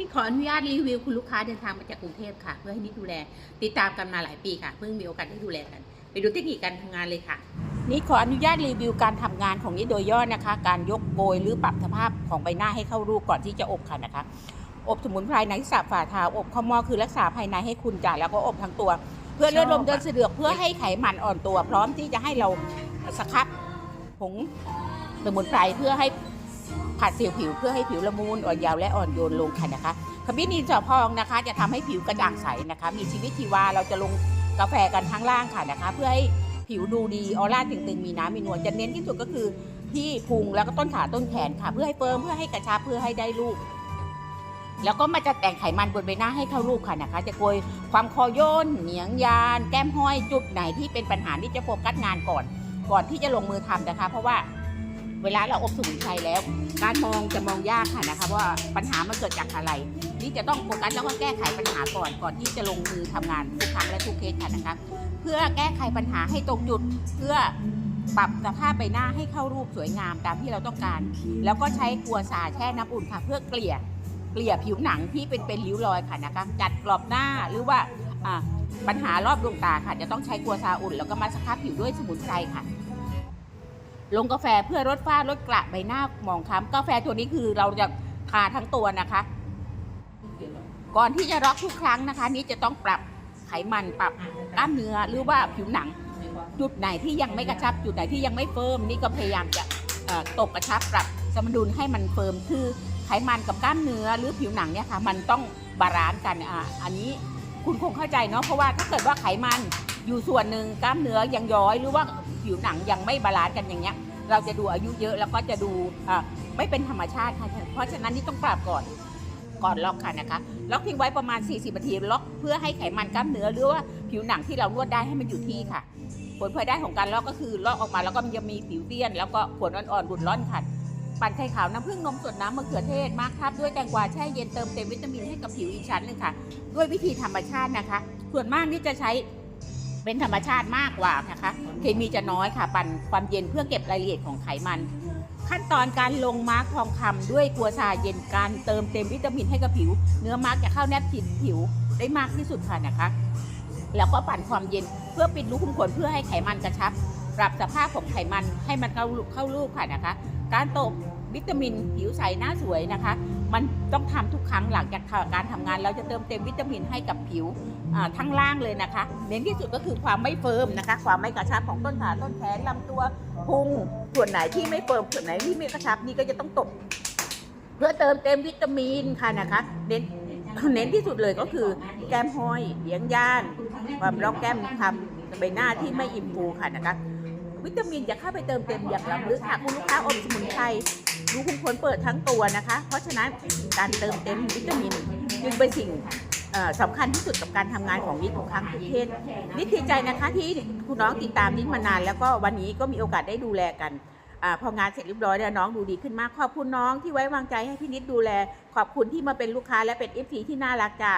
นี่ขออนุญาตรีวิวคุณลูกค้าเดินทางมาจากกรุงเทพค่ะ เพื่อให้นิดดูแล ติดตามกันมาหลายปีค่ะเพิ่งมีโอกาสได้ดูแลกัน ไปดูเทคนิคการทำงานเลยค่ะนี่ขออนุญาตรีวิวการทำงานของนิดโดยย่อนะคะ การยกโกยหรือปรับสภาพของใบหน้าให้เข้ารูปก่อนที่จะอบค่ะนะคะ อบสมุนไพรในสับฝ่าเท้าอบข้าวหม้อคือรักษาภายในให้คุณจ่าแล้วก็อบทั้งตัว เพื่อเลือดลมเดินสะดวกเพื่อให้ไขมันอ่อนตัว พร้อมที่จะให้เราสครับผงสมุนไพรเพื่อให้ ผัดเซลล์ผิวเพื่อให้ผิวละมุนอ่อนเยาว์และอ่อนโยนลงค่ะนะคะขมิ้นอินทรีย์พองนะคะ จะทำให้ผิวกระจ่างใสนะคะ มีชีวิตชีวาเราจะลงกาแฟกันทั้งล่างค่ะนะคะ เพื่อให้ผิวดูดีออร่าตึงๆมีน้ำมีนวลจะเน้นที่สุดก็คือที่พุงแล้วก็ต้นขาต้นแขนค่ะ เพื่อให้เฟิร์มเพื่อให้กระชับเพื่อให้ได้รูปแล้วก็มาจะแต่งไขมันบนใบหน้าให้เข้ารูปค่ะนะคะ จะโกยความคอย่นเหนียงยาน แก้มห้อยจุดไหนที่เป็นปัญหาที่จะโฟกัสงานก่อน ก่อนที่จะลงมือทำนะคะ เพราะว่า เวลาเราอบสมุนไพรแล้ว การมองจะมองยากค่ะนะคะว่าปัญหามันเกิดจากอะไร นี่จะต้องโฟกัสแล้วก็แก้ไขปัญหาก่อนก่อนที่จะลงมือทำงานทุกครั้งและทุกเคสค่ะนะคะเพื่อแก้ไขปัญหาให้ตรงจุดเพื่อปรับสภาพใบหน้าให้เข้ารูปสวยงามตามที่เราต้องการ แล้วก็ใช้กัวซาแช่น้ำอุ่นค่ะ เพื่อเกลี่ยเกลี่ยผิวหนังที่เป็นเป็นริ้วรอยค่ะนะคะจัดกรอบหน้าหรือว่าอ่าปัญหารอบดวงตาค่ะ จะต้องใช้กัวซาอุ่น แล้วก็มาสครับผิวด้วยสมุนไพรค่ะ ลงกาแฟเพื่อลดฝ้าลดกระใบหน้าหมองคล้ำกาแฟตัวนี้คือเราจะทาทั้งตัวนะคะ ก่อนที่จะร็อกทุกครั้งนะคะ นี้จะต้องปรับไขมันปรับกล้ามเนื้อหรือว่าผิวหนัง จุดไหนที่ยังไม่กระชับ จุดไหนที่ยังไม่เฟิร์มนี่ก็พยายามจะตกกระชับปรับสมดุลให้มันเฟิร์มคือไขมันกับกล้ามเนื้อหรือผิวหนังเนี่ยค่ะ มันต้องบาลานซ์กันอ่าอันนี้คุณคงเข้าใจเนาะเพราะว่าถ้าเกิดว่าไขมัน อยู่ส่วนหนึ่งกล้ามเนื้อยังย้อยหรือว่าผิวหนังยังไม่บาลานซ์กันอย่างเงี้ย เราจะดูอายุเยอะแล้วก็จะดูไม่เป็นธรรมชาติค่ะเพราะฉะนั้นนี่ต้องปรับก่อนก่อนล็อกค่ะนะคะ ล็อกทิ้งไว้ประมาณ 40นาทีล็อกเพื่อให้ไขมันกล้ามเนื้อหรือว่าผิวหนังที่เรานวดได้ให้มันอยู่ที่ค่ะ ผลพลอยได้ของการล็อกก็คือล็อกออกมาแล้วก็มันจะมีผิวเตี้ยน แล้วก็ขนอ่อนๆบุดร่อนค่ะปั่นไข่ขาวน้ำผึ้งนมสดน้ำมะเขือเทศมาร์คทับด้วยแตงกวาแช่เย็นเติมเต็มวิตามินให้กับผิวอีกชั้นหนึ่งค่ะ ด้วยวิธีธรรมชาตินะคะ ส่วนมากนี่จะใช้ เป็นธรรมชาติมากกว่านะคะ เคมีจะน้อยค่ะ ปั่นความเย็นเพื่อเก็บรายละเอียดของไขมัน ขั้นตอนการลงมาร์คทองคำด้วยกัวชาเย็นการเติมเต็มวิตามินให้กับผิว เนื้อมาร์กจะเข้าแนบผิวผิวได้มากที่สุดค่ะนะคะ แล้วก็ปั่นความเย็นเพื่อปิดรูขุมขนเพื่อให้ไขมันกระชับ ปรับสภาพของไขมันให้มันเข้าเข้ารูปค่ะนะคะ การตบวิตามินผิวใสหน้าสวยนะคะ มันต้องทำทุกครั้งหลังจากการทำงาน เราจะเติมเต็มวิตามินให้กับผิวทั้งล่างเลยนะคะเน้นที่สุดก็คือความไม่เฟิร์มนะคะ ความไม่กระชับของต้นขาต้นแขนลำตัวพุงส่วนไหนที่ไม่เฟิร์มส่วนไหนที่ไม่กระชับนี่ก็จะต้องตบเพื่อเติมเต็มวิตามินค่ะนะคะเน้นเน้นที่สุดเลยก็คือแก้มห้อยเยียงย่าน ความรองแก้มทำใบหน้าที่ไม่อิ่มฟูค่ะนะคะ วิตามินจะเข้าไปเติมเต็มอย่างล้ำลึกค่ะคุณลูกค้าอมสมุนไพรรูขุมขนเปิดทั้งตัวนะคะ เพราะฉะนั้นการเติมเต็มวิตามินจึงเป็นสิ่งสำคัญที่สุดกับการทำงานของนิดทุกครั้งทุกเทศนิดดีใจนะคะที่คุณน้องติดตามนิดมานาน แล้วก็วันนี้ก็มีโอกาสได้ดูแลกันอพองานเสร็จเรียบร้อยเนี่ยน้องดูดีขึ้นมากขอบคุณน้องที่ไว้วางใจให้พี่นิดดูแล ขอบคุณที่มาเป็นลูกค้าและเป็นเอฟซีที่น่ารักจ้า